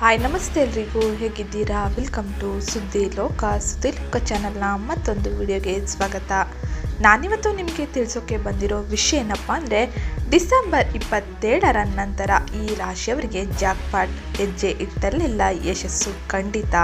Hi ನಮಸ್ತೆ ಎಲ್ರಿಗೂ. ಹೇಗಿದ್ದೀರಾ? ವೆಲ್ಕಮ್ ಟು ಸುದ್ದಿ ಲೋಕ ಸುದ್ದಿ ಲೋಕ ಚಾನಲ್ನ ಮತ್ತೊಂದು ವಿಡಿಯೋಗೆ ಸ್ವಾಗತ. ನಾನಿವತ್ತು ನಿಮಗೆ ತಿಳಿಸೋಕೆ ಬಂದಿರೋ ವಿಷಯ ಏನಪ್ಪ ಅಂದರೆ ಡಿಸೆಂಬರ್ ಇಪ್ಪತ್ತೇಳರ ನಂತರ ಈ ರಾಶಿಯವರಿಗೆ ಜಾಕ್ಪಾಟ್ ಹೆಜ್ಜೆ ಇಟ್ಟಲ್ಲೆಲ್ಲ ಯಶಸ್ಸು ಖಂಡಿತ.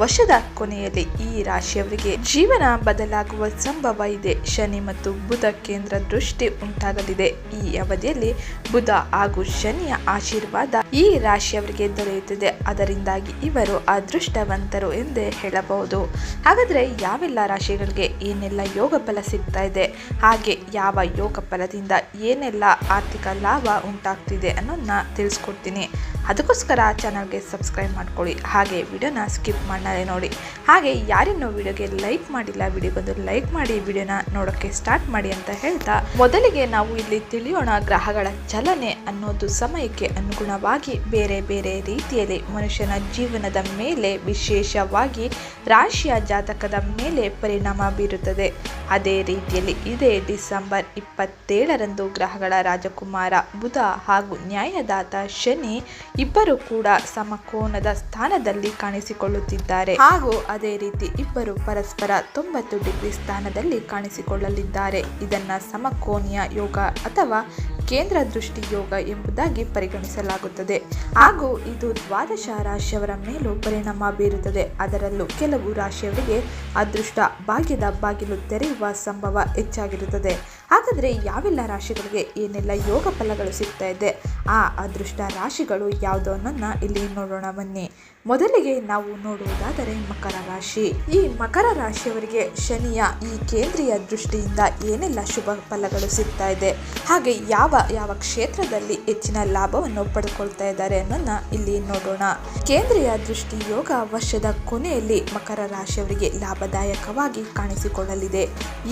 ವರ್ಷದ ಕೊನೆಯಲ್ಲಿ ಈ ರಾಶಿಯವರಿಗೆ ಜೀವನ ಬದಲಾಗುವ ಸಂಭವ ಇದೆ. ಶನಿ ಮತ್ತು ಬುಧ ಕೇಂದ್ರ ದೃಷ್ಟಿ ಉಂಟಾಗಲಿದೆ. ಈ ಅವಧಿಯಲ್ಲಿ ಬುಧ ಹಾಗೂ ಶನಿಯ ಆಶೀರ್ವಾದ ಈ ರಾಶಿಯವರಿಗೆ ದೊರೆಯುತ್ತದೆ. ಅದರಿಂದಾಗಿ ಇವರು ಅದೃಷ್ಟವಂತರು ಎಂದೇ ಹೇಳಬಹುದು. ಹಾಗಾದರೆ ಯಾವೆಲ್ಲ ರಾಶಿಗಳಿಗೆ ಏನೆಲ್ಲ ಯೋಗ ಫಲ ಸಿಗ್ತಾ ಇದೆ? ಹಾಗೆ ಯಾವ ಯೋಗ ಫಲದಿಂದ ಏನೆಲ್ಲ ಆರ್ಥಿಕ ಲಾಭ ಉಂಟಾಗ್ತಿದೆ ಅನ್ನೋದನ್ನ ತಿಳಿಸ್ಕೊಡ್ತೀನಿ. ಅದಕ್ಕೋಸ್ಕರ ಚಾನಲ್ಗೆ ಸಬ್ಸ್ಕ್ರೈಬ್ ಮಾಡ್ಕೊಳ್ಳಿ. ಹಾಗೆ ವಿಡಿಯೋನ ಸ್ಕಿಪ್ ಮಾಡಲೇ ನೋಡಿ. ಹಾಗೆ ಯಾರಿನ್ನೂ ವಿಡಿಯೋಗೆ ಲೈಕ್ ಮಾಡಿಲ್ಲ ವಿಡಿಯೋಗೊಂದು ಲೈಕ್ ಮಾಡಿ, ವಿಡಿಯೋನ ನೋಡೋಕ್ಕೆ ಸ್ಟಾರ್ಟ್ ಮಾಡಿ ಅಂತ ಹೇಳ್ತಾ ಮೊದಲಿಗೆ ನಾವು ಇಲ್ಲಿ ತಿಳಿಯೋಣ ಗ್ರಹಗಳ ಚಲನೆ ಅನ್ನೋದು ಸಮಯಕ್ಕೆ ಅನುಗುಣವಾಗಿ ಬೇರೆ ಬೇರೆ ರೀತಿಯಲ್ಲಿ ಮನುಷ್ಯನ ಜೀವನದ ಮೇಲೆ ವಿಶೇಷವಾಗಿ ರಾಶಿಯ ಜಾತಕದ ಮೇಲೆ ಪರಿಣಾಮ ಬೀರುತ್ತದೆ. ಅದೇ ರೀತಿಯಲ್ಲಿ ಇದೇ ಡಿಸೆಂಬರ್ ಇಪ್ಪತ್ತೇಳರಂದು ಗ್ರಹಗಳ ರಾಜಕುಮಾರ ಬುಧ ಹಾಗೂ ನ್ಯಾಯದಾತ ಶನಿ ಇಬ್ಬರು ಕೂಡ ಸಮಕೋನದ ಸ್ಥಾನದಲ್ಲಿ ಕಾಣಿಸಿಕೊಳ್ಳುತ್ತಿದ್ದಾರೆ. ಹಾಗೂ ಅದೇ ರೀತಿ ಇಬ್ಬರು ಪರಸ್ಪರ ತೊಂಬತ್ತು ಡಿಗ್ರಿ ಸ್ಥಾನದಲ್ಲಿ ಕಾಣಿಸಿಕೊಳ್ಳಲಿದ್ದಾರೆ. ಇದನ್ನ ಸಮಕೋನೀಯ ಯೋಗ ಅಥವಾ ಕೇಂದ್ರ ದೃಷ್ಟಿ ಯೋಗ ಎಂಬುದಾಗಿ ಪರಿಗಣಿಸಲಾಗುತ್ತದೆ. ಹಾಗೂ ಇದು ದ್ವಾದಶ ರಾಶಿಯವರ ಮೇಲೂ ಪರಿಣಾಮ ಬೀರುತ್ತದೆ. ಅದರಲ್ಲೂ ಕೆಲವು ರಾಶಿಯವರಿಗೆ ಅದೃಷ್ಟ ಭಾಗ್ಯದ ಬಾಗಿಲು ತೆರೆಯುವ ಸಂಭವ ಹೆಚ್ಚಾಗಿರುತ್ತದೆ. ಹಾಗಾದರೆ ಯಾವೆಲ್ಲ ರಾಶಿಗಳಿಗೆ ಏನೆಲ್ಲ ಯೋಗ ಫಲಗಳು ಸಿಗ್ತಾ ಇದೆ? ಆ ಅದೃಷ್ಟ ರಾಶಿಗಳು ಯಾವುದು ಅನ್ನೋದನ್ನ ಇಲ್ಲಿ ನೋಡೋಣ ಬನ್ನಿ. ಮೊದಲಿಗೆ ನಾವು ನೋಡುವುದಾದರೆ ಮಕರ ರಾಶಿ. ಈ ಮಕರ ರಾಶಿಯವರಿಗೆ ಶನಿಯ ಈ ಕೇಂದ್ರೀಯ ದೃಷ್ಟಿಯಿಂದ ಏನೆಲ್ಲ ಶುಭ ಫಲಗಳು ಸಿಗ್ತಾ ಇದೆ, ಹಾಗೆ ಯಾವ ಯಾವ ಕ್ಷೇತ್ರದಲ್ಲಿ ಹೆಚ್ಚಿನ ಲಾಭವನ್ನು ಪಡ್ಕೊಳ್ತಾ ಇದ್ದಾರೆ ಅನ್ನೋದನ್ನ ಇಲ್ಲಿ ನೋಡೋಣ. ಕೇಂದ್ರೀಯ ದೃಷ್ಟಿ ಯೋಗ ವರ್ಷದ ಕೊನೆಯಲ್ಲಿ ಮಕರ ರಾಶಿಯವರಿಗೆ ಲಾಭದಾಯಕವಾಗಿ ಕಾಣಿಸಿಕೊಳ್ಳಲಿದೆ.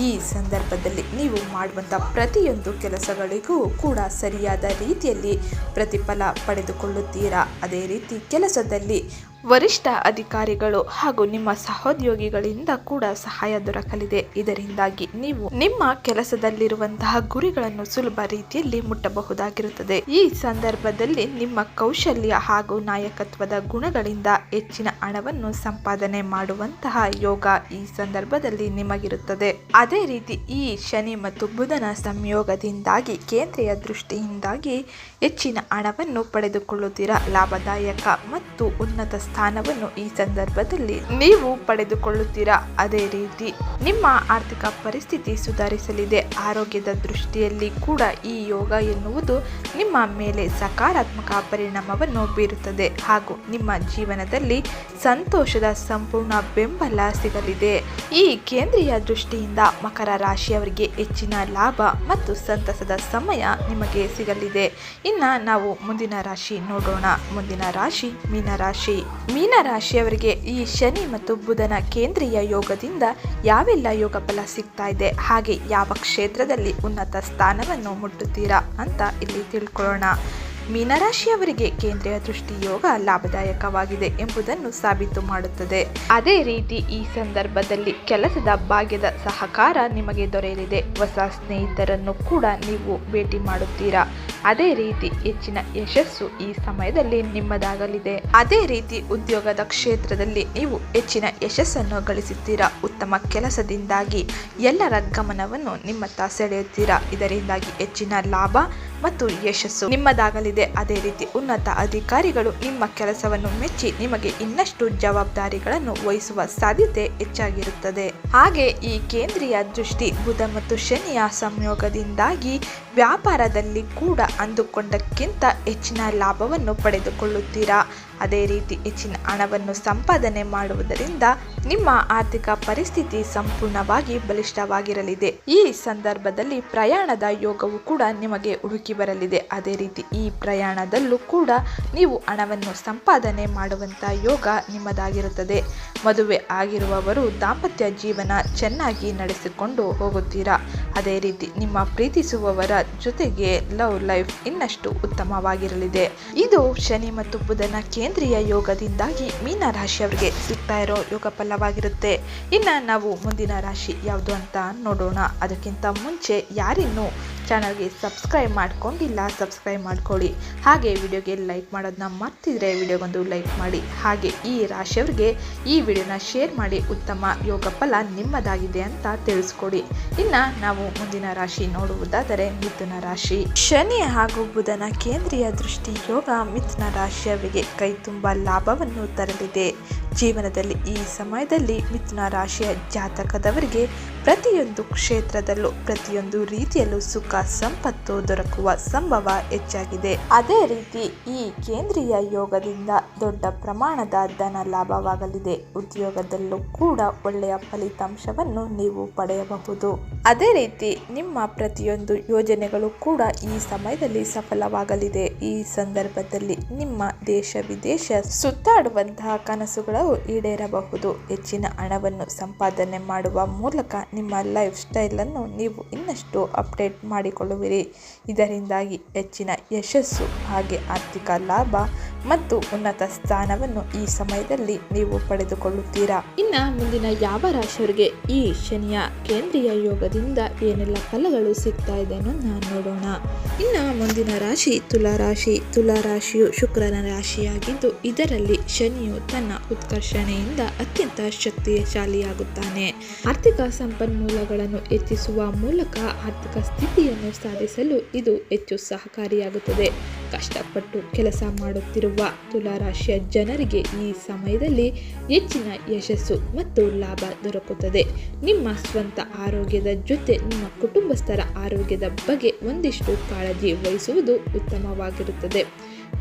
ಈ ಸಂದರ್ಭದಲ್ಲಿ ನೀವು ಮಾಡುವಂಥ ಪ್ರತಿಯೊಂದು ಕೆಲಸಗಳಿಗೂ ಕೂಡ ಸರಿಯಾದ ರೀತಿಯಲ್ಲಿ ಪ್ರತಿಫಲ ಪಡೆದುಕೊಳ್ಳುತ್ತೀರಾ? ಅದೇ ರೀತಿ ಕೆಲಸದಲ್ಲಿ ವರಿಷ್ಠ ಅಧಿಕಾರಿಗಳು ಹಾಗೂ ನಿಮ್ಮ ಸಹೋದ್ಯೋಗಿಗಳಿಂದ ಕೂಡ ಸಹಾಯ ದೊರಕಲಿದೆ. ಇದರಿಂದಾಗಿ ನೀವು ನಿಮ್ಮ ಕೆಲಸದಲ್ಲಿರುವಂತಹ ಗುರಿಗಳನ್ನು ಸುಲಭ ರೀತಿಯಲ್ಲಿ ಮುಟ್ಟಬಹುದಾಗಿರುತ್ತದೆ. ಈ ಸಂದರ್ಭದಲ್ಲಿ ನಿಮ್ಮ ಕೌಶಲ್ಯ ಹಾಗೂ ನಾಯಕತ್ವದ ಗುಣಗಳಿಂದ ಹೆಚ್ಚಿನ ಹಣವನ್ನು ಸಂಪಾದನೆ ಮಾಡುವಂತಹ ಯೋಗ ಈ ಸಂದರ್ಭದಲ್ಲಿ ನಿಮಗಿರುತ್ತದೆ. ಅದೇ ರೀತಿ ಈ ಶನಿ ಮತ್ತು ಬುಧನ ಸಂಯೋಗದಿಂದಾಗಿ ಕೇಂದ್ರೀಯ ದೃಷ್ಟಿಯಿಂದಾಗಿ ಹೆಚ್ಚಿನ ಹಣವನ್ನು ಪಡೆದುಕೊಳ್ಳುತ್ತೀರಾ. ಲಾಭದಾಯಕ ಮತ್ತು ಉನ್ನತ ಸ್ಥಾನವನ್ನು ಈ ಸಂದರ್ಭದಲ್ಲಿ ನೀವು ಪಡೆದುಕೊಳ್ಳುತ್ತೀರಾ? ಅದೇ ರೀತಿ ನಿಮ್ಮ ಆರ್ಥಿಕ ಪರಿಸ್ಥಿತಿ ಸುಧಾರಿಸಲಿದೆ. ಆರೋಗ್ಯದ ದೃಷ್ಟಿಯಲ್ಲಿ ಕೂಡ ಈ ಯೋಗ ಎನ್ನುವುದು ನಿಮ್ಮ ಮೇಲೆ ಸಕಾರಾತ್ಮಕ ಪರಿಣಾಮವನ್ನು ಬೀರುತ್ತದೆ ಹಾಗೂ ನಿಮ್ಮ ಜೀವನದಲ್ಲಿ ಸಂತೋಷದ ಸಂಪೂರ್ಣ ಬೆಂಬಲ ಸಿಗಲಿದೆ. ಈ ಕೇಂದ್ರೀಯ ದೃಷ್ಟಿಯಿಂದ ಮಕರ ರಾಶಿಯವರಿಗೆ ಹೆಚ್ಚಿನ ಲಾಭ ಮತ್ತು ಸಂತಸದ ಸಮಯ ನಿಮಗೆ ಸಿಗಲಿದೆ. ಇನ್ನ ನಾವು ಮುಂದಿನ ರಾಶಿ ನೋಡೋಣ. ಮುಂದಿನ ರಾಶಿ ಮೀನರಾಶಿ. ಮೀನರಾಶಿಯವರಿಗೆ ಈ ಶನಿ ಮತ್ತು ಬುಧನ ಕೇಂದ್ರೀಯ ಯೋಗದಿಂದ ಯಾವೆಲ್ಲ ಯೋಗ ಫಲ ಸಿಗ್ತಾ ಇದೆ? ಹಾಗೆ ಯಾವ ಕ್ಷೇತ್ರದಲ್ಲಿ ಉನ್ನತ ಸ್ಥಾನವನ್ನು ಮುಟ್ಟುತ್ತೀರಾ ಅಂತ ಇಲ್ಲಿ ತಿಳ್ಕೊಳ್ಳೋಣ. ಮೀನರಾಶಿಯವರಿಗೆ ಕೇಂದ್ರೀಯ ದೃಷ್ಟಿ ಯೋಗ ಲಾಭದಾಯಕವಾಗಿದೆ ಎಂಬುದನ್ನು ಸಾಬೀತು ಮಾಡುತ್ತದೆ. ಅದೇ ರೀತಿ ಈ ಸಂದರ್ಭದಲ್ಲಿ ಕೆಲಸದ ಭಾಗ್ಯದ ಸಹಕಾರ ನಿಮಗೆ ದೊರೆಯಲಿದೆ. ಹೊಸ ಸ್ನೇಹಿತರನ್ನು ಕೂಡ ನೀವು ಭೇಟಿ ಮಾಡುತ್ತೀರಾ? ಅದೇ ರೀತಿ ಹೆಚ್ಚಿನ ಯಶಸ್ಸು ಈ ಸಮಯದಲ್ಲಿ ನಿಮ್ಮದಾಗಲಿದೆ. ಅದೇ ರೀತಿ ಉದ್ಯೋಗದ ಕ್ಷೇತ್ರದಲ್ಲಿ ನೀವು ಹೆಚ್ಚಿನ ಯಶಸ್ಸನ್ನು ಗಳಿಸುತ್ತೀರಾ? ಉತ್ತಮ ಕೆಲಸದಿಂದಾಗಿ ಎಲ್ಲರ ಗಮನವನ್ನು ನಿಮ್ಮತ್ತ ಸೆಳೆಯುತ್ತೀರಾ ಇದರಿಂದಾಗಿ ಹೆಚ್ಚಿನ ಲಾಭ ಮತ್ತು ಯಶಸ್ಸು ನಿಮ್ಮದಾಗಲಿದೆ. ಅದೇ ರೀತಿ ಉನ್ನತ ಅಧಿಕಾರಿಗಳು ನಿಮ್ಮ ಕೆಲಸವನ್ನು ಮೆಚ್ಚಿ ನಿಮಗೆ ಇನ್ನಷ್ಟು ಜವಾಬ್ದಾರಿಗಳನ್ನು ವಹಿಸುವ ಸಾಧ್ಯತೆ ಹೆಚ್ಚಾಗಿರುತ್ತದೆ. ಹಾಗೆ ಈ ಕೇಂದ್ರೀಯ ದೃಷ್ಟಿ ಬುಧ ಮತ್ತು ಶನಿಯ ಸಂಯೋಗದಿಂದಾಗಿ ವ್ಯಾಪಾರದಲ್ಲಿ ಕೂಡ ಅಂದುಕೊಂಡಕ್ಕಿಂತ ಹೆಚ್ಚಿನ ಲಾಭವನ್ನು ಪಡೆದುಕೊಳ್ಳುತ್ತೀರಾ? ಅದೇ ರೀತಿ ಹೆಚ್ಚಿನ ಹಣವನ್ನು ಸಂಪಾದನೆ ಮಾಡುವುದರಿಂದ ನಿಮ್ಮ ಆರ್ಥಿಕ ಪರಿಸ್ಥಿತಿ ಸಂಪೂರ್ಣವಾಗಿ ಬಲಿಷ್ಠವಾಗಿರಲಿದೆ. ಈ ಸಂದರ್ಭದಲ್ಲಿ ಪ್ರಯಾಣದ ಯೋಗವು ಕೂಡ ನಿಮಗೆ ಹುಡುಕಿ ಬರಲಿದೆ. ಅದೇ ರೀತಿ ಈ ಪ್ರಯಾಣದಲ್ಲೂ ಕೂಡ ನೀವು ಹಣವನ್ನು ಸಂಪಾದನೆ ಮಾಡುವಂಥ ಯೋಗ ನಿಮ್ಮದಾಗಿರುತ್ತದೆ. ಮದುವೆ ಆಗಿರುವವರು ದಾಂಪತ್ಯ ಜೀವನ ಚೆನ್ನಾಗಿ ನಡೆಸಿಕೊಂಡು ಹೋಗುತ್ತೀರಾ? ಅದೇ ರೀತಿ ನಿಮ್ಮ ಪ್ರೀತಿಸುವವರ ಜೊತೆಗೆ ಲವ್ ಲೈಫ್ ಇನ್ನಷ್ಟು ಉತ್ತಮವಾಗಿರಲಿದೆ. ಇದು ಶನಿ ಮತ್ತು ಬುಧನ ಕೇಂದ್ರೀಯ ಯೋಗದಿಂದಾಗಿ ಮೀನ ರಾಶಿಯವರಿಗೆ ಸಿಗ್ತಾ ಇರೋ ಯೋಗ ಫಲವಾಗಿರುತ್ತೆ. ಇನ್ನು ನಾವು ಮುಂದಿನ ರಾಶಿ ಯಾವುದು ಅಂತ ನೋಡೋಣ. ಅದಕ್ಕಿಂತ ಮುಂಚೆ ಯಾರಿನ್ನೂ ಚಾನಲ್ಗೆ ಸಬ್ಸ್ಕ್ರೈಬ್ ಮಾಡ್ಕೊಂಡಿಲ್ಲ ಸಬ್ಸ್ಕ್ರೈಬ್ ಮಾಡ್ಕೊಳ್ಳಿ. ಹಾಗೆ ವಿಡಿಯೋಗೆ ಲೈಕ್ ಮಾಡೋದನ್ನ ಮರ್ತಿದ್ರೆ ವಿಡಿಯೋಗೊಂದು ಲೈಕ್ ಮಾಡಿ. ಹಾಗೆ ಈ ರಾಶಿಯವ್ರಿಗೆ ಈ ವಿಡಿಯೋನ ಶೇರ್ ಮಾಡಿ. ಉತ್ತಮ ಯೋಗ ಫಲ ನಿಮ್ಮದಾಗಿದೆ ಅಂತ ತಿಳಿಸ್ಕೊಡಿ. ಇನ್ನು ನಾವು ಮುಂದಿನ ರಾಶಿ ನೋಡುವುದಾದರೆ ಮಿಥುನ ರಾಶಿ. ಶನಿ ಹಾಗೂ ಬುಧನ ಕೇಂದ್ರೀಯ ದೃಷ್ಟಿ ಯೋಗ ಮಿಥುನ ರಾಶಿಯವರಿಗೆ ಕೈ ತುಂಬ ಲಾಭವನ್ನು ತರಲಿದೆ. ಜೀವನದಲ್ಲಿ ಈ ಸಮಯದಲ್ಲಿ ಮಿಥುನ ರಾಶಿಯ ಜಾತಕದವರಿಗೆ ಪ್ರತಿಯೊಂದು ಕ್ಷೇತ್ರದಲ್ಲೂ ಪ್ರತಿಯೊಂದು ರೀತಿಯಲ್ಲೂ ಸುಖ, ಸಂಪತ್ತು ದೊರಕುವ ಸಂಭವ ಹೆಚ್ಚಾಗಿದೆ. ಅದೇ ರೀತಿ ಈ ಕೇಂದ್ರೀಯ ಯೋಗದಿಂದ ದೊಡ್ಡ ಪ್ರಮಾಣದ ಧನ ಲಾಭವಾಗಲಿದೆ. ಉದ್ಯೋಗದಲ್ಲೂ ಕೂಡ ಒಳ್ಳೆಯ ಫಲಿತಾಂಶವನ್ನು ನೀವು ಪಡೆಯಬಹುದು. ಅದೇ ರೀತಿ ನಿಮ್ಮ ಪ್ರತಿಯೊಂದು ಯೋಜನೆಗಳು ಕೂಡ ಈ ಸಮಯದಲ್ಲಿ ಸಫಲವಾಗಲಿದೆ. ಈ ಸಂದರ್ಭದಲ್ಲಿ ನಿಮ್ಮ ದೇಶ ವಿದೇಶ ಸುತ್ತಾಡುವಂತಹ ಕನಸುಗಳು ಈಡೇರಬಹುದು. ಹೆಚ್ಚಿನ ಹಣವನ್ನು ಸಂಪಾದನೆ ಮಾಡುವ ಮೂಲಕ ನಿಮ್ಮ ಲೈಫ್ ಸ್ಟೈಲನ್ನು ನೀವು ಇನ್ನಷ್ಟು ಅಪ್ಡೇಟ್ ಮಾಡಿಕೊಳ್ಳುವಿರಿ. ಇದರಿಂದಾಗಿ ಹೆಚ್ಚಿನ ಯಶಸ್ಸು ಹಾಗೆ ಆರ್ಥಿಕ ಲಾಭ ಮತ್ತು ಉನ್ನತ ಸ್ಥಾನವನ್ನು ಈ ಸಮಯದಲ್ಲಿ ನೀವು ಪಡೆದುಕೊಳ್ಳುತ್ತೀರಾ? ಇನ್ನು ಮುಂದಿನ ಯಾವ ರಾಶಿಯವರಿಗೆ ಈ ಶನಿಯ ಕೇಂದ್ರೀಯ ಯೋಗದಿಂದ ಏನೆಲ್ಲ ಫಲಗಳು ಸಿಗ್ತಾ ಇದೆ ನಾನು ನೋಡೋಣ. ಇನ್ನು ಮುಂದಿನ ರಾಶಿ ತುಲಾ ರಾಶಿ. ತುಲಾ ರಾಶಿಯು ಶುಕ್ರನ ರಾಶಿಯಾಗಿದ್ದು ಇದರಲ್ಲಿ ಶನಿಯು ತನ್ನ ಉತ್ಕರ್ಷಣೆಯಿಂದ ಅತ್ಯಂತ ಶಕ್ತಿಶಾಲಿಯಾಗುತ್ತಾನೆ. ಆರ್ಥಿಕ ಸಂಪನ್ಮೂಲಗಳನ್ನು ಹೆಚ್ಚಿಸುವ ಮೂಲಕ ಆರ್ಥಿಕ ಸ್ಥಿತಿಯನ್ನು ಸಾಧಿಸಲು ಇದು ಹೆಚ್ಚು ಸಹಕಾರಿಯಾಗುತ್ತದೆ. ಕಷ್ಟಪಟ್ಟು ಕೆಲಸ ಮಾಡುತ್ತಿರುವ ತುಲಾರಾಶಿಯ ಜನರಿಗೆ ಈ ಸಮಯದಲ್ಲಿ ಹೆಚ್ಚಿನ ಯಶಸ್ಸು ಮತ್ತು ಲಾಭ ದೊರಕುತ್ತದೆ. ನಿಮ್ಮ ಸ್ವಂತ ಆರೋಗ್ಯದ ಜೊತೆ ನಿಮ್ಮ ಕುಟುಂಬಸ್ಥರ ಆರೋಗ್ಯದ ಬಗ್ಗೆ ಒಂದಿಷ್ಟು ಕಾಳಜಿ ವಹಿಸುವುದು ಉತ್ತಮವಾಗಿರುತ್ತದೆ.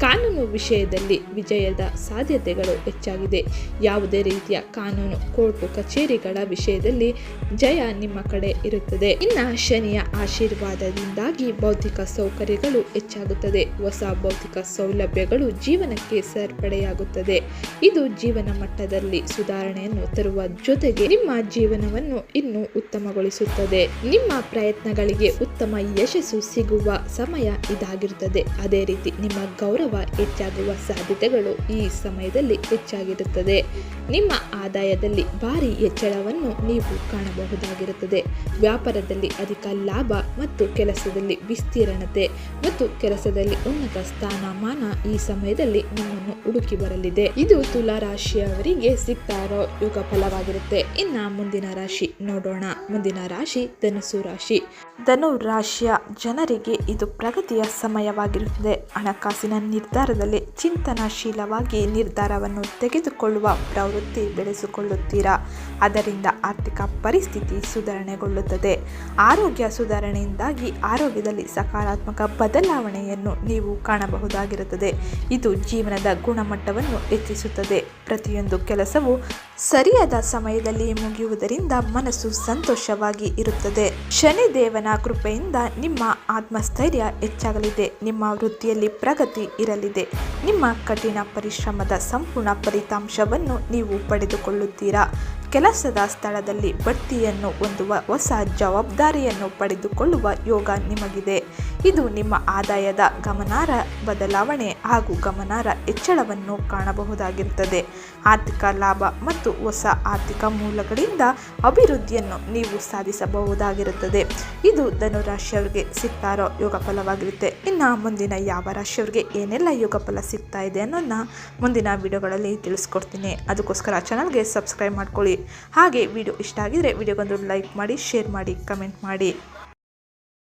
ಕಾನೂನು ವಿಷಯದಲ್ಲಿ ವಿಜಯದ ಸಾಧ್ಯತೆಗಳು ಹೆಚ್ಚಾಗಿದೆ. ಯಾವುದೇ ರೀತಿಯ ಕಾನೂನು, ಕೋರ್ಟು, ಕಚೇರಿಗಳ ವಿಷಯದಲ್ಲಿ ಜಯ ನಿಮ್ಮ ಕಡೆ ಇರುತ್ತದೆ. ಇನ್ನು ಶನಿಯ ಆಶೀರ್ವಾದದಿಂದಾಗಿ ಭೌತಿಕ ಸೌಕರ್ಯಗಳು ಹೆಚ್ಚಾಗುತ್ತದೆ. ಹೊಸ ಭೌತಿಕ ಸೌಲಭ್ಯಗಳು ಜೀವನಕ್ಕೆ ಸೇರ್ಪಡೆಯಾಗುತ್ತದೆ. ಇದು ಜೀವನ ಮಟ್ಟದಲ್ಲಿ ಸುಧಾರಣೆಯನ್ನು ತರುವ ಜೊತೆಗೆ ನಿಮ್ಮ ಜೀವನವನ್ನು ಇನ್ನೂ ಉತ್ತಮಗೊಳಿಸುತ್ತದೆ. ನಿಮ್ಮ ಪ್ರಯತ್ನಗಳಿಗೆ ಉತ್ತಮ ಯಶಸ್ಸು ಸಿಗುವ ಸಮಯ ಇದಾಗಿರುತ್ತದೆ. ಅದೇ ರೀತಿ ನಿಮ್ಮ ಗೌರವ ಹೆಚ್ಚಾಗುವ ಸಾಧ್ಯತೆಗಳು ಈ ಸಮಯದಲ್ಲಿ ಹೆಚ್ಚಾಗಿರುತ್ತದೆ. ನಿಮ್ಮ ಆದಾಯದಲ್ಲಿ ಭಾರಿ ಹೆಚ್ಚಳವನ್ನು ನೀವು ಕಾಣಬಹುದಾಗಿರುತ್ತದೆ. ವ್ಯಾಪಾರದಲ್ಲಿ ಅಧಿಕ ಲಾಭ ಮತ್ತು ಕೆಲಸದಲ್ಲಿ ವಿಸ್ತೀರ್ಣತೆ ಮತ್ತು ಕೆಲಸದಲ್ಲಿ ಉನ್ನತ ಸ್ಥಾನಮಾನ ಈ ಸಮಯದಲ್ಲಿ ನಿಮ್ಮನ್ನು ಹುಡುಕಿ ಬರಲಿದೆ. ಇದು ತುಲಾ ರಾಶಿಯವರಿಗೆ ಸಿಗ್ತಾ ಇರೋ ಯೋಗ ಫಲವಾಗಿರುತ್ತೆ. ಇನ್ನ ಮುಂದಿನ ರಾಶಿ ನೋಡೋಣ. ಮುಂದಿನ ರಾಶಿ ಧನುಸು ರಾಶಿ. ಧನು ರಾಶಿಯ ಜನರಿಗೆ ಇದು ಪ್ರಗತಿಯ ಸಮಯವಾಗಿರುತ್ತದೆ. ಹಣಕಾಸಿನ ನಿರ್ಧಾರದಲ್ಲಿ ಚಿಂತನಾಶೀಲವಾಗಿ ನಿರ್ಧಾರವನ್ನು ತೆಗೆದುಕೊಳ್ಳುವ ಪ್ರವೃತ್ತಿ ಬೆಳೆಸಿಕೊಳ್ಳುತ್ತೀರಾ? ಅದರಿಂದ ಆರ್ಥಿಕ ಪರಿಸ್ಥಿತಿ ಸುಧಾರಣೆಗೊಳ್ಳುತ್ತದೆ. ಆರೋಗ್ಯ ಸುಧಾರಣೆಯಿಂದಾಗಿ ಆರೋಗ್ಯದಲ್ಲಿ ಸಕಾರಾತ್ಮಕ ಬದಲಾವಣೆಯನ್ನು ನೀವು ಕಾಣಬಹುದಾಗಿರುತ್ತದೆ. ಇದು ಜೀವನದ ಗುಣಮಟ್ಟವನ್ನು ಹೆಚ್ಚಿಸುತ್ತದೆ. ಪ್ರತಿಯೊಂದು ಕೆಲಸವು ಸರಿಯಾದ ಸಮಯದಲ್ಲಿ ಮುಗಿಯುವುದರಿಂದ ಮನಸ್ಸು ಸಂತೋಷವಾಗಿ ಇರುತ್ತದೆ. ಶನಿದೇವನ ಕೃಪೆಯಿಂದ ನಿಮ್ಮ ಆತ್ಮಸ್ಥೈರ್ಯ ಹೆಚ್ಚಾಗಲಿದೆ. ನಿಮ್ಮ ವೃತ್ತಿಯಲ್ಲಿ ಪ್ರಗತಿ ಇರಲಿದೆ. ನಿಮ್ಮ ಕಠಿಣ ಪರಿಶ್ರಮದ ಸಂಪೂರ್ಣ ಫಲಿತಾಂಶವನ್ನು ನೀವು ಪಡೆದುಕೊಳ್ಳುತ್ತೀರಾ? ಕೆಲಸದ ಸ್ಥಳದಲ್ಲಿ ಬಡ್ತಿಯನ್ನು ಹೊಂದುವ ಹೊಸ ಜವಾಬ್ದಾರಿಯನ್ನು ಪಡೆದುಕೊಳ್ಳುವ ಯೋಗ ನಿಮಗಿದೆ. ಇದು ನಿಮ್ಮ ಆದಾಯದ ಗಮನಾರ್ಹ ಬದಲಾವಣೆ ಹಾಗೂ ಗಮನಾರ್ಹ ಹೆಚ್ಚಳವನ್ನು ಕಾಣಬಹುದಾಗಿರುತ್ತದೆ. ಆರ್ಥಿಕ ಲಾಭ ಮತ್ತು ಹೊಸ ಆರ್ಥಿಕ ಮೂಲಗಳಿಂದ ಅಭಿವೃದ್ಧಿಯನ್ನು ನೀವು ಸಾಧಿಸಬಹುದಾಗಿರುತ್ತದೆ. ಇದು ಧನುರಾಶಿಯವ್ರಿಗೆ ಸಿಗ್ತಾ ಇರೋ ಯೋಗ ಫಲವಾಗಿರುತ್ತೆ ಇನ್ನು ಮುಂದಿನ ಯಾವ ರಾಶಿಯವ್ರಿಗೆ ಏನೆಲ್ಲ ಯೋಗ ಫಲ ಸಿಗ್ತಾ ಇದೆ ಅನ್ನೋದನ್ನ ಮುಂದಿನ ವಿಡಿಯೋಗಳಲ್ಲಿ ತಿಳಿಸ್ಕೊಡ್ತೀನಿ. ಅದಕ್ಕೋಸ್ಕರ ಚಾನಲ್ಗೆ ಸಬ್ಸ್ಕ್ರೈಬ್ ಮಾಡ್ಕೊಳ್ಳಿ. ಹಾಗೆ ವಿಡಿಯೋ ಇಷ್ಟ ಆಗಿದರೆ ವಿಡಿಯೋಗೊಂದು ಲೈಕ್ ಮಾಡಿ, ಶೇರ್ ಮಾಡಿ, ಕಮೆಂಟ್ ಮಾಡಿ.